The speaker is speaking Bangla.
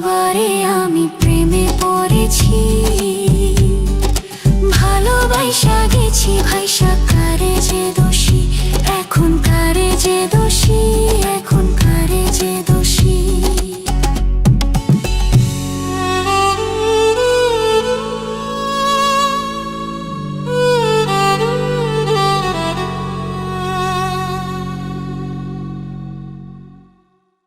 বাবারে আমি প্রেমে পড়েছি। ভালোবাসা গেছি ভাইসা কারে যে দোষী এখন কারে যে দোষী।